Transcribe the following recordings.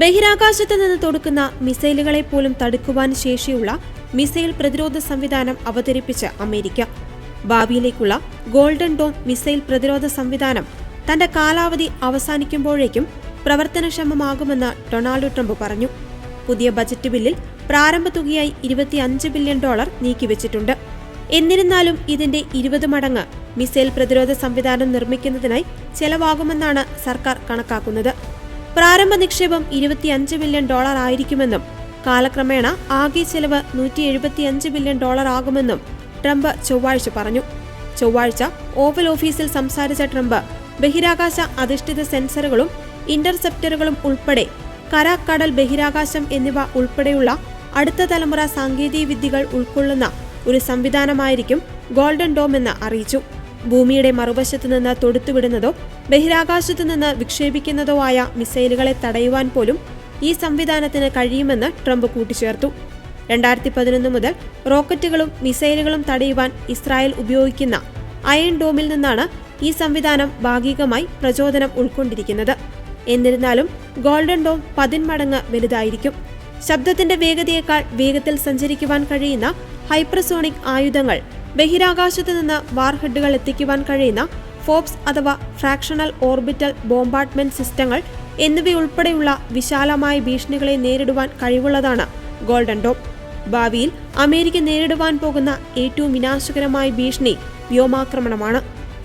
ബഹിരാകാശത്ത് നിന്ന് തൊടുക്കുന്ന മിസൈലുകളെ പോലും തടുക്കുവാൻ ശേഷിയുള്ള മിസൈൽ പ്രതിരോധ സംവിധാനം അവതരിപ്പിച്ച അമേരിക്ക. ഭാവിയിലേക്കുള്ള ഗോൾഡൻ ഡോം മിസൈൽ പ്രതിരോധ സംവിധാനം തന്റെ കാലാവധി അവസാനിക്കുമ്പോഴേക്കും പ്രവർത്തനക്ഷമമാകുമെന്ന് ഡൊണാൾഡ് ട്രംപ് പറഞ്ഞു. പുതിയ ബജറ്റ് ബില്ലിൽ പ്രാരംഭ തുകയായി ഇരുപത്തിയഞ്ച് ബില്യൺ ഡോളർ നീക്കിവച്ചിട്ടുണ്ട്. എന്നിരുന്നാലും ഇതിന്റെ ഇരുപത് മടങ്ങ് മിസൈൽ പ്രതിരോധ സംവിധാനം നിർമ്മിക്കുന്നതിനായി ചെലവാകുമെന്നാണ് സർക്കാർ കണക്കാക്കുന്നത്. പ്രാരംഭ നിക്ഷേപം ഇരുപത്തിയഞ്ച് ബില്യൺ ഡോളർ ആയിരിക്കുമെന്നും കാലക്രമേണ ആകെ ചെലവ് നൂറ്റി എഴുപത്തിയഞ്ച് ബില്യൺ ഡോളർ ആകുമെന്നും ട്രംപ് ചൊവ്വാഴ്ച പറഞ്ഞു. ചൊവ്വാഴ്ച ഓവൽ ഓഫീസിൽ സംസാരിച്ച ട്രംപ് ബഹിരാകാശ അധിഷ്ഠിത സെൻസറുകളും ഇന്റർസെപ്റ്ററുകളും ഉൾപ്പെടെ കര കടൽ ബഹിരാകാശം എന്നിവ ഉൾപ്പെടെയുള്ള അടുത്ത തലമുറ സാങ്കേതിക വിദ്യകൾ ഉൾക്കൊള്ളുന്ന ഒരു സംവിധാനമായിരിക്കും ഗോൾഡൻ ഡോം എന്ന് അറിയിച്ചു. ഭൂമിയുടെ മറുവശത്ത് നിന്ന് തൊടുത്തുവിടുന്നതോ ബഹിരാകാശത്തു നിന്ന് വിക്ഷേപിക്കുന്നതോ ആയ മിസൈലുകളെ തടയുവാൻ പോലും ഈ സംവിധാനത്തിന് കഴിയുമെന്ന് ട്രംപ് കൂട്ടിച്ചേർത്തു. രണ്ടായിരത്തി പതിനൊന്ന് മുതൽ റോക്കറ്റുകളും മിസൈലുകളും തടയുവാൻ ഇസ്രായേൽ ഉപയോഗിക്കുന്ന അയൺ ഡോമിൽ നിന്നാണ് ഈ സംവിധാനം ഭാഗികമായി പ്രചോദനം ഉൾക്കൊണ്ടിരിക്കുന്നത്. എന്നിരുന്നാലും ഗോൾഡൻ ഡോം പതിന്മടങ്ങ് വലുതായിരിക്കും. ശബ്ദത്തിന്റെ വേഗതയേക്കാൾ വേഗത്തിൽ സഞ്ചരിക്കുവാൻ കഴിയുന്ന ഹൈപ്പർസോണിക് ആയുധങ്ങൾ ബഹിരാകാശത്ത് നിന്ന് വാർഹെഡുകൾ എത്തിക്കുവാൻ കഴിയുന്ന ഫോബ്സ് അഥവാ ഫ്രാക്ഷണൽ ഓർബിറ്റൽ ബോംബാർട്ട്മെന്റ് സിസ്റ്റങ്ങൾ എന്നിവയുൾപ്പെടെയുള്ള വിശാലമായ ഭീഷണികളെ നേരിടുവാൻ കഴിവുള്ളതാണ് ഗോൾഡൻ ഡോം ഭാവിയിൽ അമേരിക്ക നേരിടുവാൻ പോകുന്ന ഏറ്റവും വിനാശകരമായ ഭീഷണി വ്യോമാക്രമണമാണ്.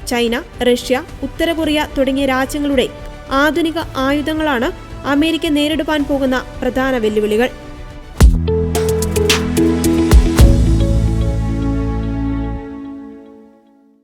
ചൈന റഷ്യ ഉത്തര കൊറിയ തുടങ്ങിയ രാജ്യങ്ങളുടെ ആധുനിക ആയുധങ്ങളാണ് അമേരിക്ക നേരിടുവാൻ പോകുന്ന പ്രധാന വെല്ലുവിളികൾ.